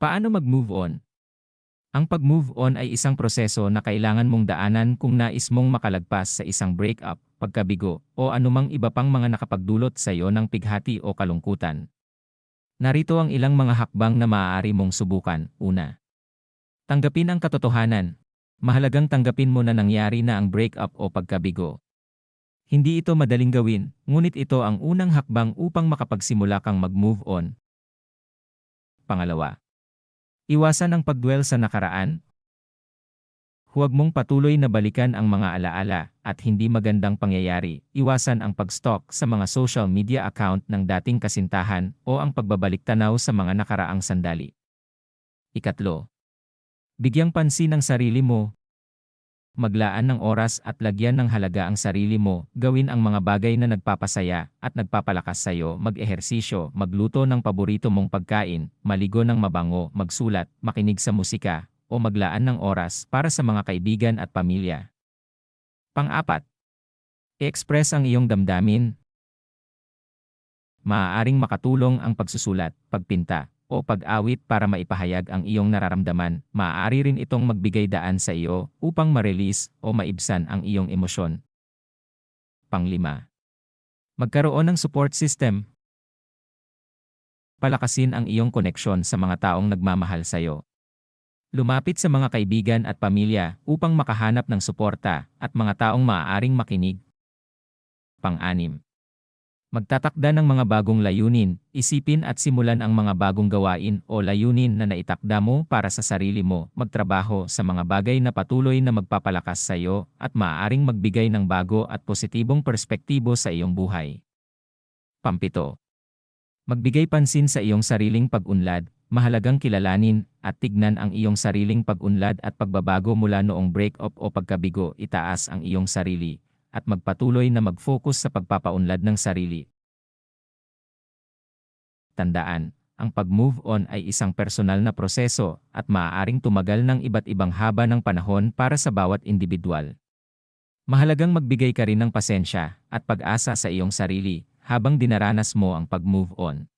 Paano mag-move on? Ang pag-move on ay isang proseso na kailangan mong daanan kung nais mong makalagpas sa isang breakup, pagkabigo, o anumang iba pang mga nakapagdulot sa iyo ng pighati o kalungkutan. Narito ang ilang mga hakbang na maaari mong subukan. Una, tanggapin ang katotohanan. Mahalagang tanggapin mo na nangyari na ang breakup o pagkabigo. Hindi ito madaling gawin, ngunit ito ang unang hakbang upang makapagsimula kang mag-move on. Pangalawa, iwasan ang pagdwell sa nakaraan. Huwag mong patuloy na balikan ang mga alaala at hindi magandang pangyayari. Iwasan ang pag-stalk sa mga social media account ng dating kasintahan o ang pagbabalik tanaw sa mga nakaraang sandali. Ikatlo, bigyang pansin ang sarili mo maglaan ng oras at lagyan ng halaga ang sarili mo, gawin ang mga bagay na nagpapasaya at nagpapalakas sa iyo, mag-ehersisyo, magluto ng paborito mong pagkain, maligo ng mabango, magsulat, makinig sa musika, o maglaan ng oras para sa mga kaibigan at pamilya. Pang-apat, i-express ang iyong damdamin. Maaaring makatulong ang pagsusulat, pagpinta, o pag-awit para maipahayag ang iyong nararamdaman, maaari rin itong magbigay daan sa iyo upang ma-release o maibsan ang iyong emosyon. Panglima. Magkaroon ng support system. Palakasin ang iyong koneksyon sa mga taong nagmamahal sa iyo. Lumapit sa mga kaibigan at pamilya upang makahanap ng suporta at mga taong maaaring makinig. Pang-anim Magtatakda ng mga bagong layunin, isipin at simulan ang mga bagong gawain o layunin na naitakda mo para sa sarili mo, magtrabaho sa mga bagay na patuloy na magpapalakas sa iyo at maaaring magbigay ng bago at positibong perspektibo sa iyong buhay. Pampito. Magbigay pansin sa iyong sariling pag-unlad, mahalagang kilalanin at tignan ang iyong sariling pag-unlad at pagbabago mula noong break-up o pagkabigo, itaas ang iyong sarili, at magpatuloy na mag-focus sa pagpapaunlad ng sarili. Tandaan, ang pag-move on ay isang personal na proseso at maaaring tumagal ng iba't ibang haba ng panahon para sa bawat individual. Mahalagang magbigay ka rin ng pasensya at pag-asa sa iyong sarili habang dinaranas mo ang pag-move on.